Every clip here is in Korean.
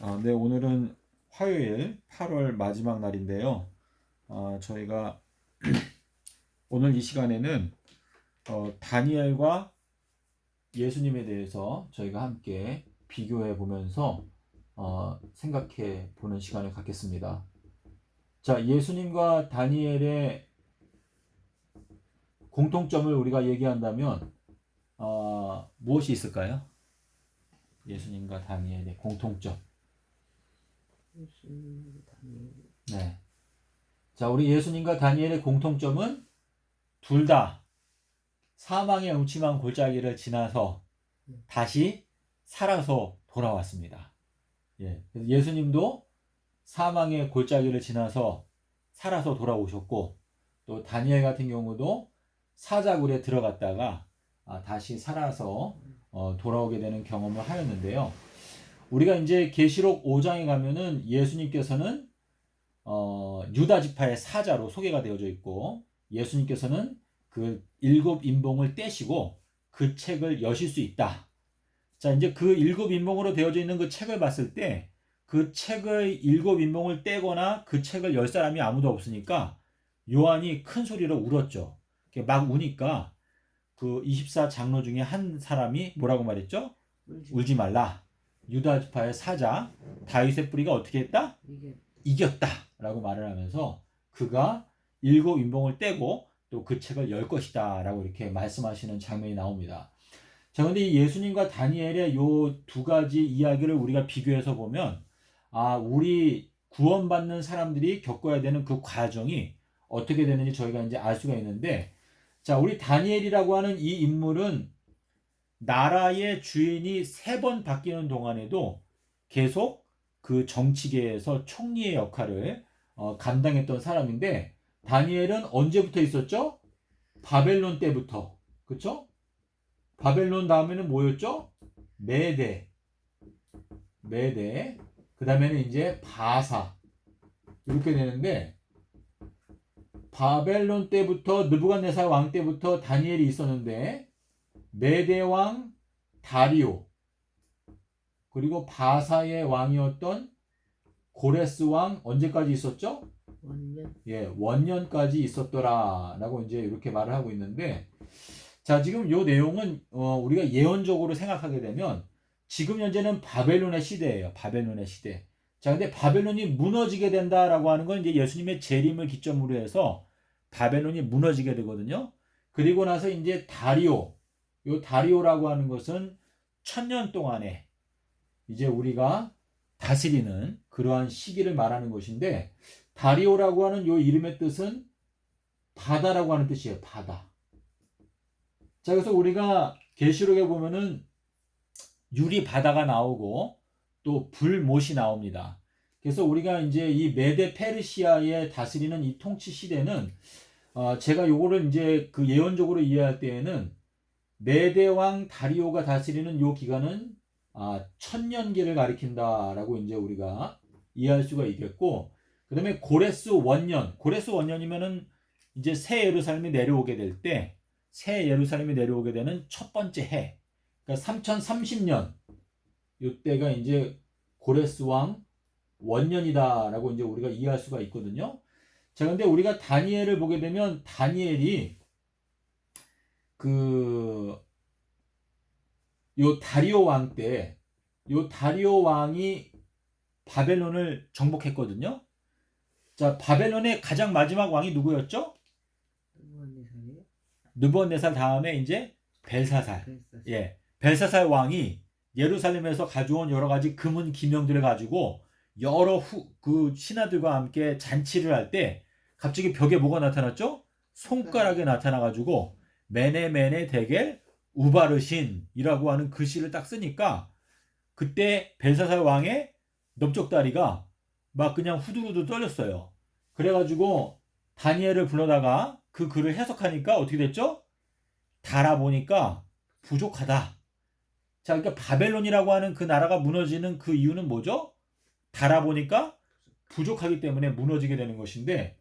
아, 네, 오늘은 화요일 8월 마지막 날인데요. 아, 저희가 오늘 이 시간에는 어, 다니엘과 예수님에 대해서 저희가 함께 비교해 보면서 어, 생각해 보는 시간을 갖겠습니다. 자, 예수님과 다니엘의 공통점을 우리가 얘기한다면 어, 무엇이 있을까요? 예수님과 다니엘의 공통점. 다니엘 네. 자, 우리 예수님과 다니엘의 공통점은 둘 다 사망의 음침한 골짜기를 지나서 다시 살아서 돌아왔습니다. 예. 예수님도 사망의 골짜기를 지나서 살아서 돌아오셨고 또 다니엘 같은 경우도 사자굴에 들어갔다가 아, 다시 살아서 어, 돌아오게 되는 경험을 하였는데요. 우리가 이제 계시록 5장에 가면은 예수님께서는 어, 유다 지파의 사자로 소개가 되어져 있고 예수님께서는 그 일곱 인봉을 떼시고 그 책을 여실 수 있다. 자, 이제 그 일곱 인봉으로 되어져 있는 그 책을 봤을 때 그 책의 일곱 인봉을 떼거나 그 책을 열 사람이 아무도 없으니까 요한이 큰 소리로 울었죠. 막 우니까 그 24 장로 중에 한 사람이 뭐라고 말했죠? 울지 말라. 유다 지파의 사자 다윗의 뿌리가 어떻게 했다? 이겼다라고 말을 하면서 그가 일곱 인봉을 떼고 또 그 책을 열 것이다라고 이렇게 말씀하시는 장면이 나옵니다. 자, 근데 이 예수님과 다니엘의 요 두 가지 이야기를 우리가 비교해서 보면 아, 우리 구원받는 사람들이 겪어야 되는 그 과정이 어떻게 되는지 저희가 이제 알 수가 있는데 자, 우리 다니엘이라고 하는 이 인물은 나라의 주인이 세 번 바뀌는 동안에도 계속 그 정치계에서 총리의 역할을 어, 감당했던 사람인데 다니엘은 언제부터 있었죠? 바벨론 때부터 그쵸? 바벨론 다음에는 뭐였죠? 메대 메대 그 다음에는 이제 바사 이렇게 되는데 바벨론 때부터 느부갓네살 왕 때부터 다니엘이 있었는데 메대 왕 다리오 그리고 바사의 왕이었던 고레스 왕 언제까지 있었죠? 원년 예, 원년까지 있었더라라고 이제 이렇게 말을 하고 있는데 자, 지금 요 내용은 어, 우리가 예언적으로 생각하게 되면 지금 현재는 바벨론의 시대예요. 바벨론의 시대. 자, 근데 바벨론이 무너지게 된다라고 하는 건 이제 예수님의 재림을 기점으로 해서 바벨론이 무너지게 되거든요. 그리고 나서 이제 다리오, 요 다리오라고 하는 것은 천년 동안에 이제 우리가 다스리는 그러한 시기를 말하는 것인데 다리오라고 하는 요 이름의 뜻은 바다라고 하는 뜻이에요. 바다. 자, 그래서 우리가 계시록에 보면은 유리 바다가 나오고 또 불못이 나옵니다. 그래서 우리가 이제 이 메데 페르시아에 다스리는 이 통치 시대는 어, 제가 요거를 이제 그 예언적으로 이해할 때에는 메데 왕 다리오가 다스리는 요 기간은 아, 천년기를 가리킨다라고 이제 우리가 이해할 수가 있겠고, 그 다음에 고레스 원년, 고레스 원년이면은 이제 새 예루살렘이 내려오게 될 때, 새 예루살렘이 내려오게 되는 첫 번째 해, 그러니까 3030년, 요때가 이제 고레스 왕 원년이다라고 이제 우리가 이해할 수가 있거든요. 자, 근데 우리가 다니엘을 보게 되면 다니엘이 그, 요 다리오 왕 때, 요 다리오 왕이 바벨론을 정복했거든요. 자, 바벨론의 가장 마지막 왕이 누구였죠? 느부갓네살 다음에 이제 벨사살. 그랬어 예. 벨사살 왕이 예루살렘에서 가져온 여러 가지 금은 기명들을 가지고 여러 후, 그 신하들과 함께 잔치를 할 때 갑자기 벽에 뭐가 나타났죠? 손가락에 나타나 가지고 메네메네 데겔 우바르신이라고 하는 글씨를 딱 쓰니까 그때 벨사살 왕의 넓적다리가 막 그냥 후두루두 떨렸어요. 그래가지고 다니엘을 불러다가 그 글을 해석하니까 어떻게 됐죠? 달아보니까 부족하다. 자, 그러니까 바벨론이라고 하는 그 나라가 무너지는 그 이유는 뭐죠? 달아보니까 부족하기 때문에 무너지게 되는 것인데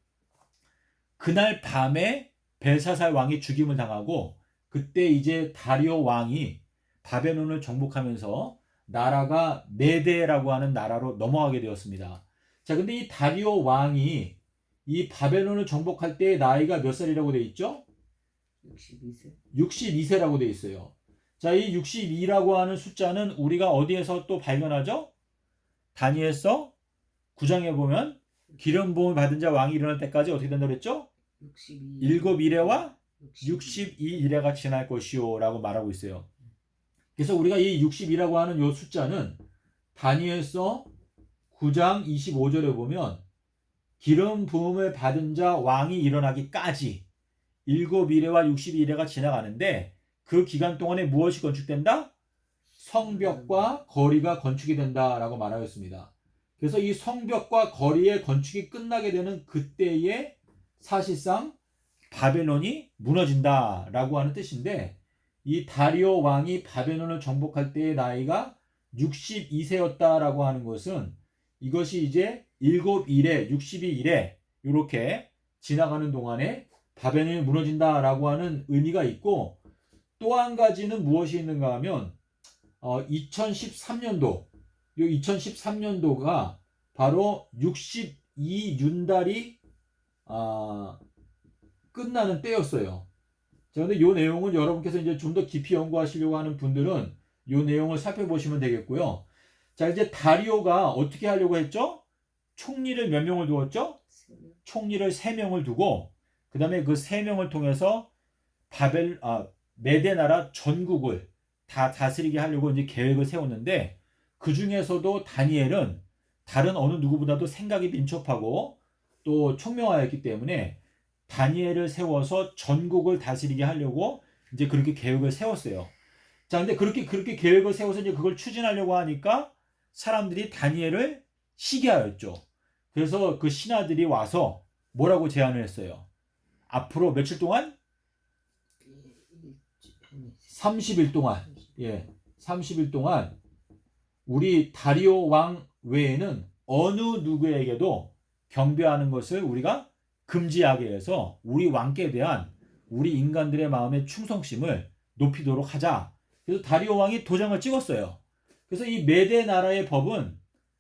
그날 밤에 벨사살 왕이 죽임을 당하고 그때 이제 다리오 왕이 바벨론을 정복하면서 나라가 메데라고 하는 나라로 넘어가게 되었습니다. 자, 근데 이 다리오 왕이 이 바벨론을 정복할 때 나이가 몇 살이라고 돼 있죠? 62세 62세라고 돼 있어요. 자, 이 62라고 하는 숫자는 우리가 어디에서 또 발견하죠? 다니엘서 9장에 보면 기름 부음을 받은 자 왕이 일어날 때까지 어떻게 된다고 그랬죠? 62 일곱 이래와 62 62이래가 지날 것이요라고 말하고 있어요. 그래서 우리가 이 60이라고 하는 요 숫자는 다니엘서 9장 25절에 보면 기름 부음을 받은 자 왕이 일어나기까지 일곱 이래와 62이래가 지나가는데 그 기간 동안에 무엇이 건축된다? 성벽과 거리가 건축이 된다라고 말하였습니다. 그래서 이 성벽과 거리의 건축이 끝나게 되는 그때에 사실상 바벨론이 무너진다라고 하는 뜻인데 이 다리오 왕이 바벨론을 정복할 때의 나이가 62세였다라고 하는 것은 이것이 이제 7일에 62일에 이렇게 지나가는 동안에 바벨론이 무너진다라고 하는 의미가 있고 또 한 가지는 무엇이 있는가 하면 어, 2013년도 요 2013년도가 바로 62 윤달이 아, 끝나는 때였어요. 자, 근데 이 내용은 여러분께서 이제 좀 더 깊이 연구하시려고 하는 분들은 이 내용을 살펴보시면 되겠고요. 자, 이제 다리오가 어떻게 하려고 했죠? 총리를 몇 명을 두었죠? 총리를 세 명을 두고 그 다음에 그 세 명을 통해서 바벨 아 메데 나라 전국을 다 다스리게 하려고 이제 계획을 세웠는데 그 중에서도 다니엘은 다른 어느 누구보다도 생각이 민첩하고 또 총명하였기 때문에 다니엘을 세워서 전국을 다스리게 하려고 이제 그렇게 계획을 세웠어요. 자, 근데 그렇게 그렇게 계획을 세워서 이제 그걸 추진하려고 하니까 사람들이 다니엘을 시기하였죠. 그래서 그 신하들이 와서 뭐라고 제안을 했어요? 앞으로 며칠 동안? 30일 동안. 예. 30일 동안 우리 다리오 왕 외에는 어느 누구에게도 경배하는 것을 우리가 금지하게 해서 우리 왕께 대한 우리 인간들의 마음의 충성심을 높이도록 하자. 그래서 다리오 왕이 도장을 찍었어요. 그래서 이 메데 나라의 법은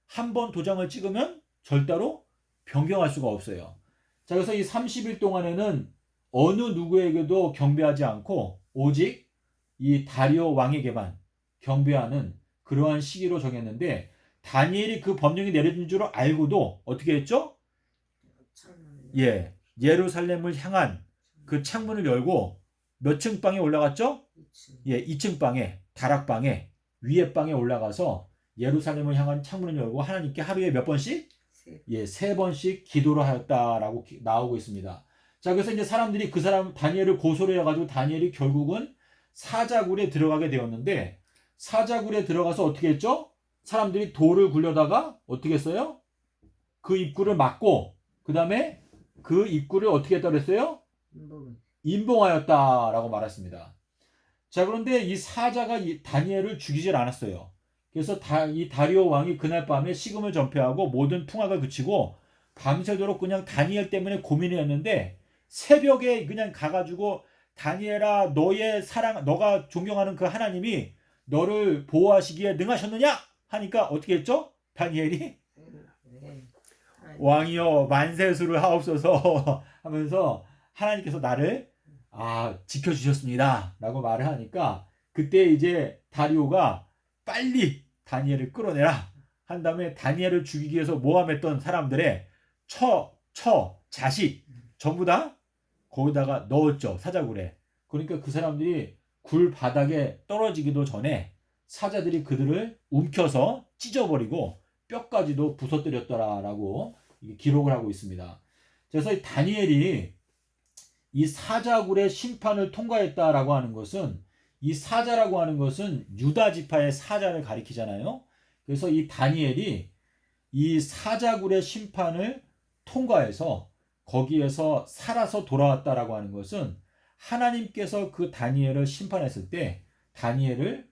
한 번 도장을 찍으면 절대로 변경할 수가 없어요. 자, 그래서 이 30일 동안에는 어느 누구에게도 경배하지 않고 오직 이 다리오 왕에게만 경배하는 그러한 시기로 정했는데 다니엘이 그 법령이 내려진 줄 알고도 어떻게 했죠? 예, 예루살렘을 향한 그 창문을 열고 몇 층 방에 올라갔죠? 예, 2층 방에 다락방에 위에 방에 올라가서 예루살렘을 향한 창문을 열고 하나님께 하루에 몇 번씩 예, 세 번씩 기도를 하였다라고 기- 나오고 있습니다. 자, 그래서 이제 사람들이 그 사람 다니엘을 고소를 해 가지고 다니엘이 결국은 사자굴에 들어가게 되었는데 사자굴에 들어가서 어떻게 했죠? 사람들이 돌을 굴려다가 어떻게 했어요? 그 입구를 막고 그 다음에 그 입구를 어떻게 했다 그랬어요? 인봉하였다라고 말했습니다. 자, 그런데 이 사자가 이 다니엘을 죽이질 않았어요. 그래서 다, 이 다리오 왕이 그날 밤에 식음을 전폐하고 모든 풍악을 그치고 밤새도록 그냥 다니엘 때문에 고민을 했는데 새벽에 그냥 가가지고 다니엘아 너의 사랑 너가 존경하는 그 하나님이 너를 보호하시기에 능하셨느냐 하니까 어떻게 했죠? 다니엘이 네. 왕이여 만세수를 하옵소서 하면서 하나님께서 나를 아 지켜주셨습니다라고 말을 하니까 그때 이제 다리오가 빨리 다니엘을 끌어내라. 한 다음에 다니엘을 죽이기 위해서 모함했던 사람들의 처, 처, 자식 전부 다 거기다가 넣었죠 사자굴에. 그러니까 그 사람들이 굴 바닥에 떨어지기도 전에 사자들이 그들을 움켜서 찢어버리고 뼈까지도 부서뜨렸더라라고 기록을 하고 있습니다. 그래서 이 다니엘이 이 사자굴의 심판을 통과했다라고 하는 것은 이 사자라고 하는 것은 유다 지파의 사자를 가리키잖아요. 그래서 이 다니엘이 이 사자굴의 심판을 통과해서 거기에서 살아서 돌아왔다라고 하는 것은 하나님께서 그 다니엘을 심판했을 때 다니엘을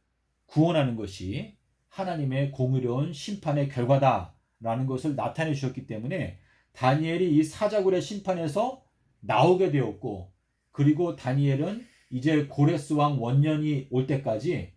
구원하는 것이 하나님의 공의로운 심판의 결과다 라는 것을 나타내 주셨기 때문에 다니엘이 이 사자굴의 심판에서 나오게 되었고 그리고 다니엘은 이제 고레스 왕 원년이 올 때까지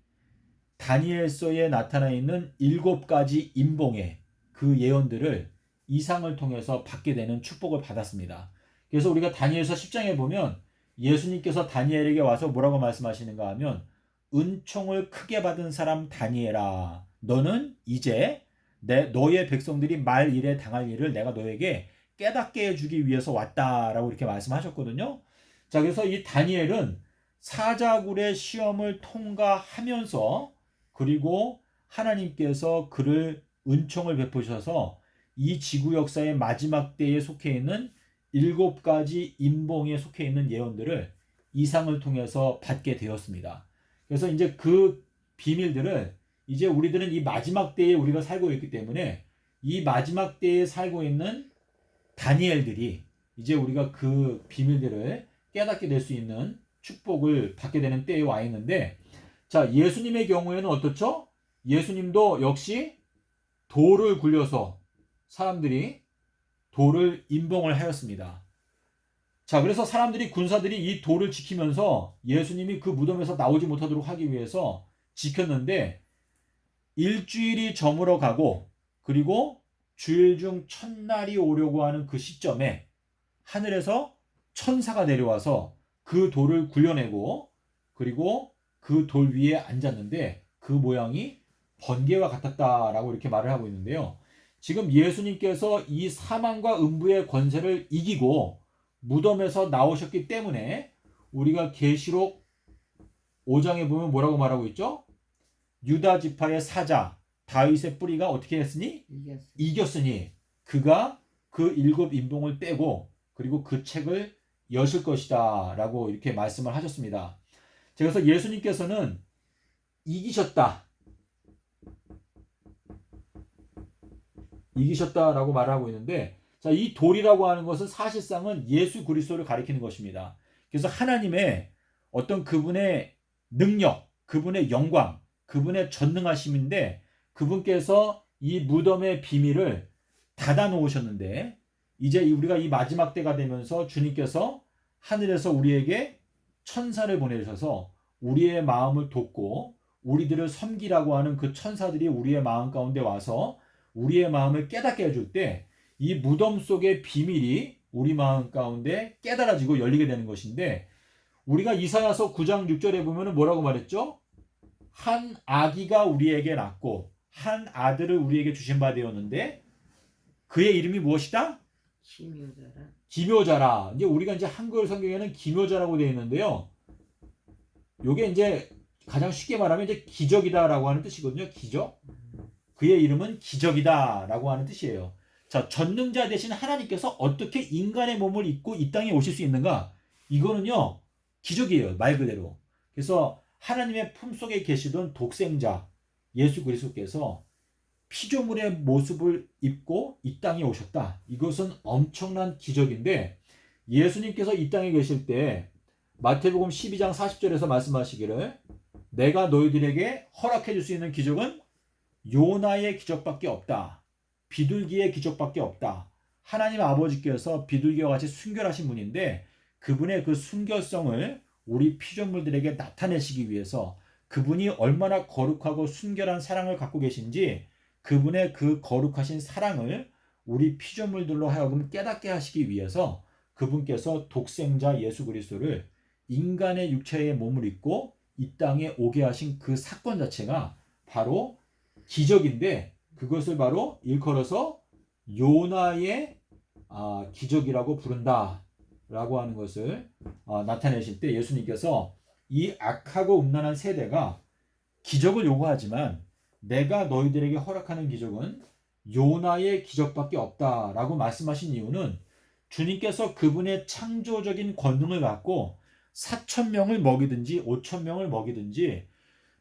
다니엘서에 나타나 있는 일곱 가지 인봉의 그 예언들을 이상을 통해서 받게 되는 축복을 받았습니다. 그래서 우리가 다니엘서 10장에 보면 예수님께서 다니엘에게 와서 뭐라고 말씀하시는가 하면 은총을 크게 받은 사람 다니엘아 너는 이제 내 너의 백성들이 말 일에 당할 일을 내가 너에게 깨닫게 해주기 위해서 왔다라고 이렇게 말씀하셨거든요. 자 그래서 이 다니엘은 사자굴의 시험을 통과하면서 그리고 하나님께서 그를 은총을 베푸셔서 이 지구 역사의 마지막 때에 속해 있는 일곱 가지 인봉에 속해 있는 예언들을 이상을 통해서 받게 되었습니다. 그래서 이제 그 비밀들을 이제 우리들은 이 마지막 때에 우리가 살고 있기 때문에 이 마지막 때에 살고 있는 다니엘들이 이제 우리가 그 비밀들을 깨닫게 될 수 있는 축복을 받게 되는 때에 와 있는데 자 예수님의 경우에는 어떻죠? 예수님도 역시 돌을 굴려서 사람들이 돌을 임봉을 하였습니다. 자, 그래서 사람들이 군사들이 이 돌을 지키면서 예수님이 그 무덤에서 나오지 못하도록 하기 위해서 지켰는데 일주일이 저물어 가고 그리고 주일 중 첫날이 오려고 하는 그 시점에 하늘에서 천사가 내려와서 그 돌을 굴려내고 그리고 그 돌 위에 앉았는데 그 모양이 번개와 같았다라고 이렇게 말을 하고 있는데요. 지금 예수님께서 이 사망과 음부의 권세를 이기고 무덤에서 나오셨기 때문에 우리가 계시록 5장에 보면 뭐라고 말하고 있죠? 유다 지파의 사자 다윗의 뿌리가 어떻게 했으니 이겼어. 이겼으니 그가 그 일곱 인봉을 떼고 그리고 그 책을 여실 것이다라고 이렇게 말씀을 하셨습니다. 그래서 예수님께서는 이기셨다. 이기셨다라고 말하고 있는데 자, 이 돌이라고 하는 것은 사실상은 예수 그리스도를 가리키는 것입니다. 그래서 하나님의 어떤 그분의 능력, 그분의 영광, 그분의 전능하심인데 그분께서 이 무덤의 비밀을 닫아 놓으셨는데 이제 우리가 이 마지막 때가 되면서 주님께서 하늘에서 우리에게 천사를 보내셔서 우리의 마음을 돕고 우리들을 섬기라고 하는 그 천사들이 우리의 마음 가운데 와서 우리의 마음을 깨닫게 해줄 때 이 무덤 속의 비밀이 우리 마음 가운데 깨달아지고 열리게 되는 것인데 우리가 이사야서 9장 6절에 보면은 뭐라고 말했죠? 한 아기가 우리에게 낳고 한 아들을 우리에게 주신 바 되었는데 그의 이름이 무엇이다? 심효자라. 기묘자라. 이제 우리가 이제 한글 성경에는 기묘자라고 되어 있는데요. 요게 이제 가장 쉽게 말하면 이제 기적이다라고 하는 뜻이거든요. 기적. 그의 이름은 기적이다라고 하는 뜻이에요. 자, 전능자 대신 하나님께서 어떻게 인간의 몸을 입고 이 땅에 오실 수 있는가? 이거는요, 기적이에요. 말 그대로. 그래서 하나님의 품속에 계시던 독생자 예수 그리스도께서 피조물의 모습을 입고 이 땅에 오셨다. 이것은 엄청난 기적인데 예수님께서 이 땅에 계실 때 마태복음 12장 40절에서 말씀하시기를 내가 너희들에게 허락해 줄 수 있는 기적은 요나의 기적밖에 없다. 비둘기의 기적밖에 없다. 하나님 아버지께서 비둘기와 같이 순결하신 분인데 그분의 그 순결성을 우리 피조물들에게 나타내시기 위해서 그분이 얼마나 거룩하고 순결한 사랑을 갖고 계신지 그분의 그 거룩하신 사랑을 우리 피조물들로 하여금 깨닫게 하시기 위해서 그분께서 독생자 예수 그리스도를 인간의 육체의 몸을 입고 이 땅에 오게 하신 그 사건 자체가 바로 기적인데 그것을 바로 일컬어서 요나의 아, 기적이라고 부른다 라고 하는 것을 아, 나타내실 때 예수님께서 이 악하고 음란한 세대가 기적을 요구하지만 내가 너희들에게 허락하는 기적은 요나의 기적밖에 없다라고 말씀하신 이유는 주님께서 그분의 창조적인 권능을 갖고 4천 명을 먹이든지 5천 명을 먹이든지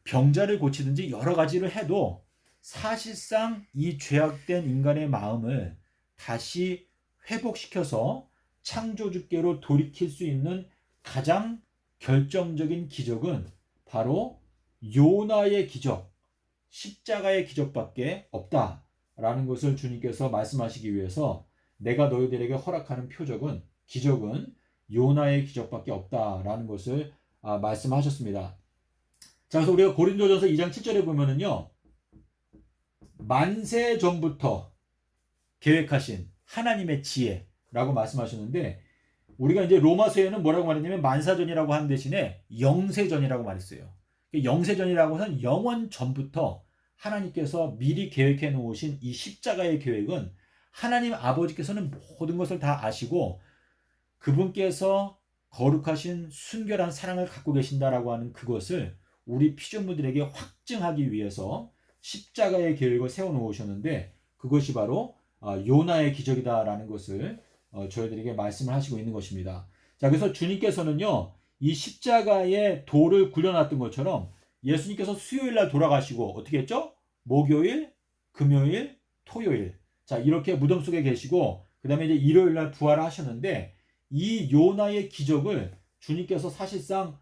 병자를 고치든지 여러 가지를 해도 사실상 이 죄악된 인간의 마음을 다시 회복시켜서 창조주께로 돌이킬 수 있는 가장 결정적인 기적은 바로 요나의 기적, 십자가의 기적밖에 없다라는 것을 주님께서 말씀하시기 위해서 내가 너희들에게 허락하는 표적은 기적은 요나의 기적밖에 없다라는 것을 아, 말씀하셨습니다. 자, 그래서 우리가 고린도전서 2장 7절에 보면은요. 만세 전부터 계획하신 하나님의 지혜 라고 말씀하셨는데 우리가 이제 로마서에는 뭐라고 말했냐면 만사전이라고 하는 대신에 영세전이라고 말했어요. 영세전이라고 하는 영원 전부터 하나님께서 미리 계획해 놓으신 이 십자가의 계획은 하나님 아버지께서는 모든 것을 다 아시고 그분께서 거룩하신 순결한 사랑을 갖고 계신다라고 하는 그것을 우리 피조물들에게 확증하기 위해서 십자가의 계획을 세워 놓으셨는데 그것이 바로 아, 요나의 기적이다라는 것을 어, 저희들에게 말씀을 하시고 있는 것입니다. 자, 그래서 주님께서는요, 이 십자가의 돌을 굴려놨던 것처럼 예수님께서 수요일 날 돌아가시고 어떻게 했죠? 목요일, 금요일, 토요일. 자, 이렇게 무덤 속에 계시고 그다음에 이제 일요일 날 부활을 하셨는데 이 요나의 기적을 주님께서 사실상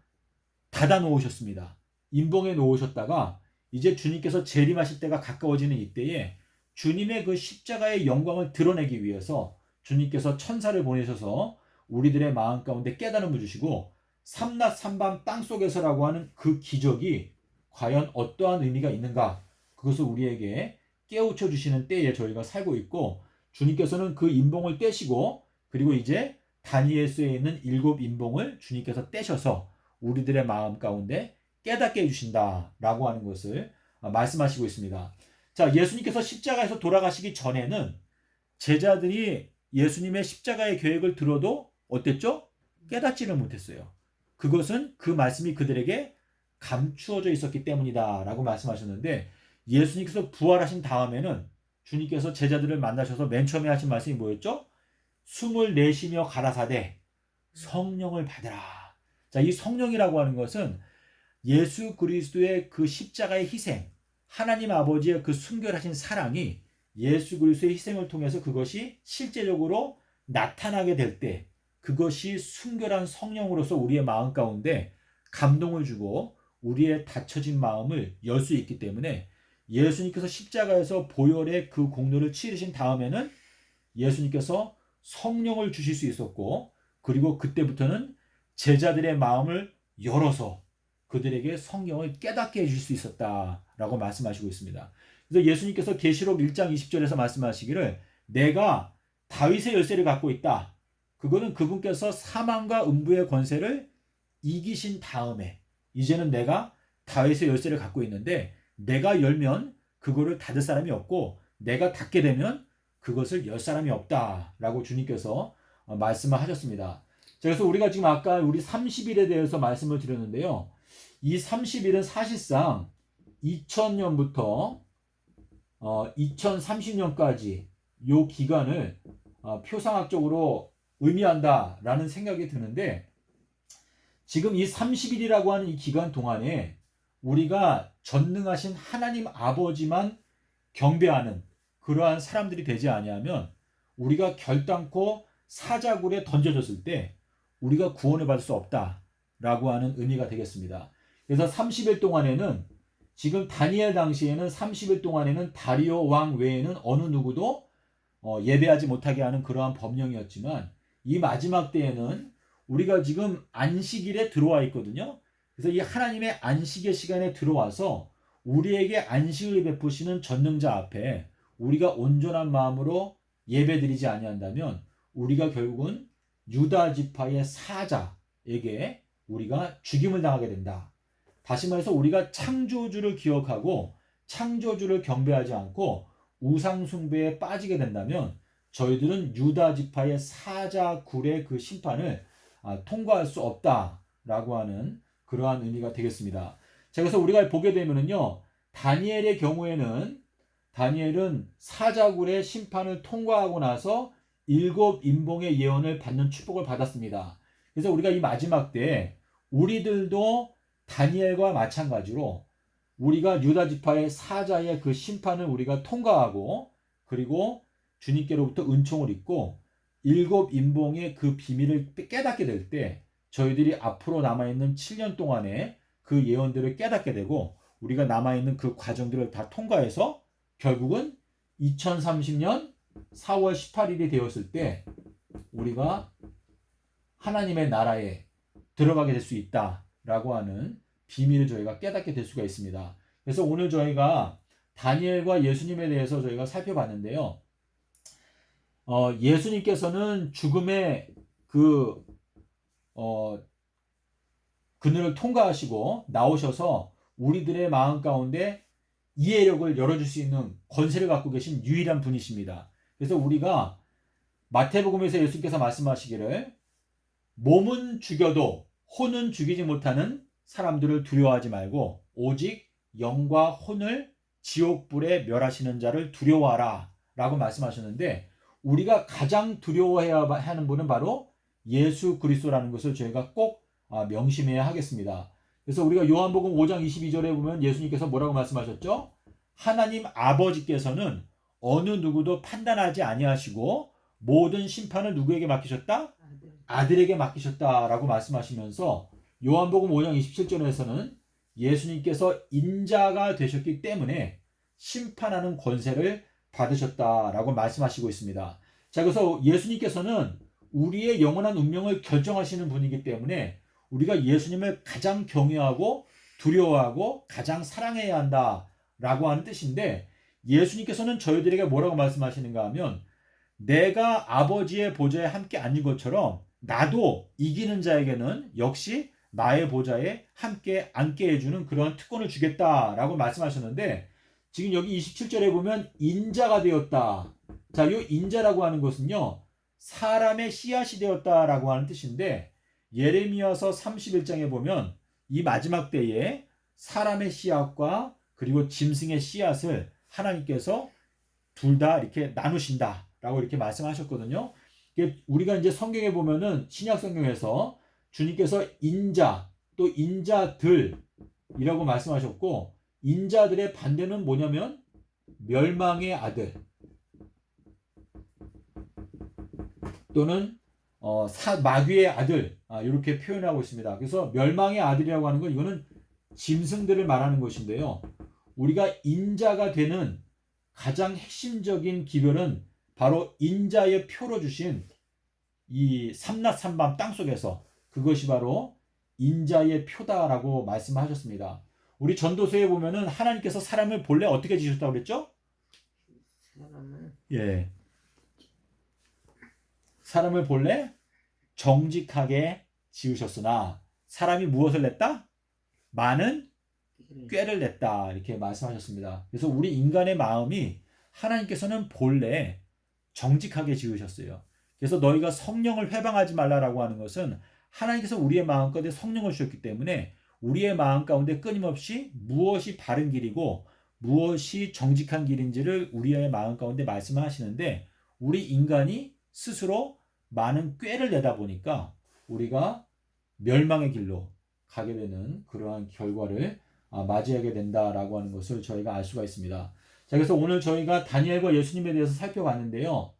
닫아 놓으셨습니다. 임봉에 놓으셨다가 이제 주님께서 재림하실 때가 가까워지는 이때에 주님의 그 십자가의 영광을 드러내기 위해서 주님께서 천사를 보내셔서 우리들의 마음 가운데 깨달음을 주시고 삼낮 삼밤 땅 속에서라고 하는 그 기적이 과연 어떠한 의미가 있는가 그것을 우리에게 깨우쳐 주시는 때에 저희가 살고 있고 주님께서는 그 인봉을 떼시고 그리고 이제 다니엘서에 있는 일곱 인봉을 주님께서 떼셔서 우리들의 마음 가운데 깨닫게 해주신다라고 하는 것을 말씀하시고 있습니다. 자, 예수님께서 십자가에서 돌아가시기 전에는 제자들이 예수님의 십자가의 계획을 들어도 어땠죠? 깨닫지를 못했어요. 그것은 그 말씀이 그들에게 감추어져 있었기 때문이다라고 말씀하셨는데 예수님께서 부활하신 다음에는 주님께서 제자들을 만나셔서 맨 처음에 하신 말씀이 뭐였죠? 숨을 내쉬며 가라사대 성령을 받으라. 자, 이 성령이라고 하는 것은 예수 그리스도의 그 십자가의 희생, 하나님 아버지의 그 순결하신 사랑이 예수 그리스도의 희생을 통해서 그것이 실제적으로 나타나게 될 때 그것이 순결한 성령으로서 우리의 마음 가운데 감동을 주고 우리의 닫혀진 마음을 열 수 있기 때문에 예수님께서 십자가에서 보혈의 그 공로를 치르신 다음에는 예수님께서 성령을 주실 수 있었고 그리고 그때부터는 제자들의 마음을 열어서 그들에게 성경을 깨닫게 해줄 수 있었다라고 말씀하시고 있습니다. 그래서 예수님께서 계시록 1장 20절에서 말씀하시기를 내가 다윗의 열쇠를 갖고 있다. 그거는 그분께서 사망과 음부의 권세를 이기신 다음에 이제는 내가 다윗의 열쇠를 갖고 있는데 내가 열면 그거를 닫을 사람이 없고 내가 닫게 되면 그것을 열 사람이 없다라고 주님께서 어, 말씀을 하셨습니다. 그래서 우리가 지금 아까 우리 30일에 대해서 말씀을 드렸는데요. 이 30일은 사실상 2000년부터 어, 2030년까지 요 기간을 어, 표상학적으로 의미한다라는 생각이 드는데 지금 이 30일이라고 하는 이 기간 동안에 우리가 전능하신 하나님 아버지만 경배하는 그러한 사람들이 되지 아니하면 우리가 결단코 사자굴에 던져졌을 때 우리가 구원을 받을 수 없다라고 하는 의미가 되겠습니다. 그래서 30일 동안에는 지금 다니엘 당시에는 30일 동안에는 다리오 왕 외에는 어느 누구도 어, 예배하지 못하게 하는 그러한 법령이었지만 이 마지막 때에는 우리가 지금 안식일에 들어와 있거든요. 그래서 이 하나님의 안식의 시간에 들어와서 우리에게 안식을 베푸시는 전능자 앞에 우리가 온전한 마음으로 예배드리지 아니한다면 우리가 결국은 유다 지파의 사자에게 우리가 죽임을 당하게 된다. 다시 말해서 우리가 창조주를 기억하고 창조주를 경배하지 않고 우상 숭배에 빠지게 된다면 저희들은 유다 지파의 사자 굴의 그 심판을 아, 통과할 수 없다라고 하는 그러한 의미가 되겠습니다. 자, 그래서 우리가 보게 되면은요, 다니엘의 경우에는 다니엘은 사자굴의 심판을 통과하고 나서 일곱 인봉의 예언을 받는 축복을 받았습니다. 그래서 우리가 이 마지막 때 우리들도 다니엘과 마찬가지로 우리가 유다 지파의 사자의 그 심판을 우리가 통과하고 그리고 주님께로부터 은총을 입고 일곱 인봉의 그 비밀을 깨닫게 될 때 저희들이 앞으로 남아 있는 7년 동안에 그 예언들을 깨닫게 되고 우리가 남아 있는 그 과정들을 다 통과해서 결국은 2030년 4월 18일이 되었을 때 우리가 하나님의 나라에 들어가게 될 수 있다 라고 하는 비밀을 저희가 깨닫게 될 수가 있습니다. 그래서 오늘 저희가 다니엘과 예수님에 대해서 저희가 살펴봤는데요. 어, 예수님께서는 죽음의 그, 어, 그늘을 통과하시고 나오셔서 우리들의 마음 가운데 이해력을 열어줄 수 있는 권세를 갖고 계신 유일한 분이십니다. 그래서 우리가 마태복음에서 예수님께서 말씀하시기를 몸은 죽여도 혼은 죽이지 못하는 사람들을 두려워하지 말고 오직 영과 혼을 지옥불에 멸하시는 자를 두려워하라 라고 말씀하셨는데 우리가 가장 두려워해야 하는 분은 바로 예수 그리스도라는 것을 저희가 꼭 아, 명심해야 하겠습니다. 그래서 우리가 요한복음 5장 22절에 보면 예수님께서 뭐라고 말씀하셨죠? 하나님 아버지께서는 어느 누구도 판단하지 아니하시고 모든 심판을 누구에게 맡기셨다? 아들. 아들에게 맡기셨다라고 말씀하시면서 요한복음 5장 27절에서는 예수님께서 인자가 되셨기 때문에 심판하는 권세를 받으셨다라고 말씀하시고 있습니다. 자, 그래서 예수님께서는 우리의 영원한 운명을 결정하시는 분이기 때문에 우리가 예수님을 가장 경외하고 두려워하고 가장 사랑해야 한다라고 하는 뜻인데 예수님께서는 저희들에게 뭐라고 말씀하시는가 하면 내가 아버지의 보좌에 함께 앉은 것처럼 나도 이기는 자에게는 역시 나의 보좌에 함께 앉게 해주는 그런 특권을 주겠다라고 말씀하셨는데 지금 여기 27절에 보면 인자가 되었다. 자, 이 인자라고 하는 것은요 사람의 씨앗이 되었다라고 하는 뜻인데 예레미야서 31장에 보면 이 마지막 때에 사람의 씨앗과 그리고 짐승의 씨앗을 하나님께서 둘 다 이렇게 나누신다라고 이렇게 말씀하셨거든요. 이게 우리가 이제 성경에 보면은 신약 성경에서 주님께서 인자 또 인자들이라고 말씀하셨고 인자들의 반대는 뭐냐면 멸망의 아들 또는 어, 사, 마귀의 아들 아, 이렇게 표현하고 있습니다. 그래서 멸망의 아들이라고 하는 건 이거는 짐승들을 말하는 것인데요. 우리가 인자가 되는 가장 핵심적인 기별은 바로 인자의 표로 주신 이 삼낮 삼밤 땅 속에서 그것이 바로 인자의 표다라고 말씀하셨습니다. 우리 전도서에 보면은 하나님께서 사람을 본래 어떻게 지으셨다고 그랬죠? 사람은 예. 사람을 본래 정직하게 지으셨으나 사람이 무엇을 냈다? 많은 꾀를 냈다 이렇게 말씀하셨습니다. 그래서 우리 인간의 마음이 하나님께서는 본래 정직하게 지으셨어요. 그래서 너희가 성령을 회방하지 말라라고 하는 것은 하나님께서 우리의 마음 가운데 성령을 주셨기 때문에 우리의 마음 가운데 끊임없이 무엇이 바른 길이고 무엇이 정직한 길인지를 우리의 마음 가운데 말씀하시는데 우리 인간이 스스로 많은 꾀를 내다 보니까 우리가 멸망의 길로 가게 되는 그러한 결과를 아, 맞이하게 된다라고 하는 것을 저희가 알 수가 있습니다. 자, 그래서 오늘 저희가 다니엘과 예수님에 대해서 살펴봤는데요.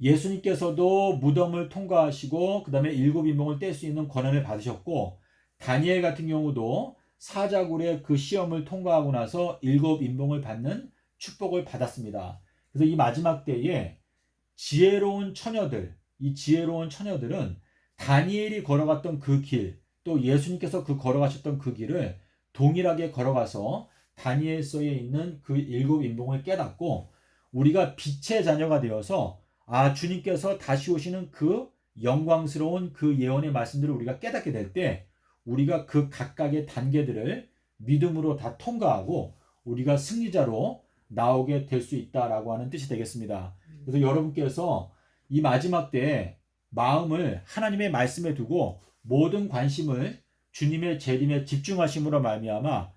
예수님께서도 무덤을 통과하시고 그 다음에 일곱 인봉을 뗄 수 있는 권한을 받으셨고 다니엘 같은 경우도 사자굴의 그 시험을 통과하고 나서 일곱 인봉을 받는 축복을 받았습니다. 그래서 이 마지막 때에 지혜로운 처녀들, 이 지혜로운 처녀들은 다니엘이 걸어갔던 그 길, 또 예수님께서 그 걸어가셨던 그 길을 동일하게 걸어가서 다니엘서에 있는 그 일곱 인봉을 깨닫고 우리가 빛의 자녀가 되어서 아 주님께서 다시 오시는 그 영광스러운 그 예언의 말씀들을 우리가 깨닫게 될 때 우리가 그 각각의 단계들을 믿음으로 다 통과하고 우리가 승리자로 나오게 될 수 있다라고 하는 뜻이 되겠습니다. 그래서 여러분께서 이 마지막 때에 마음을 하나님의 말씀에 두고 모든 관심을 주님의 재림에 집중하심으로 말미암아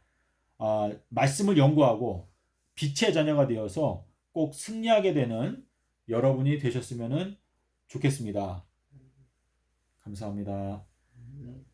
아, 말씀을 연구하고 빛의 자녀가 되어서 꼭 승리하게 되는 여러분이 되셨으면 좋겠습니다. 감사합니다. 네.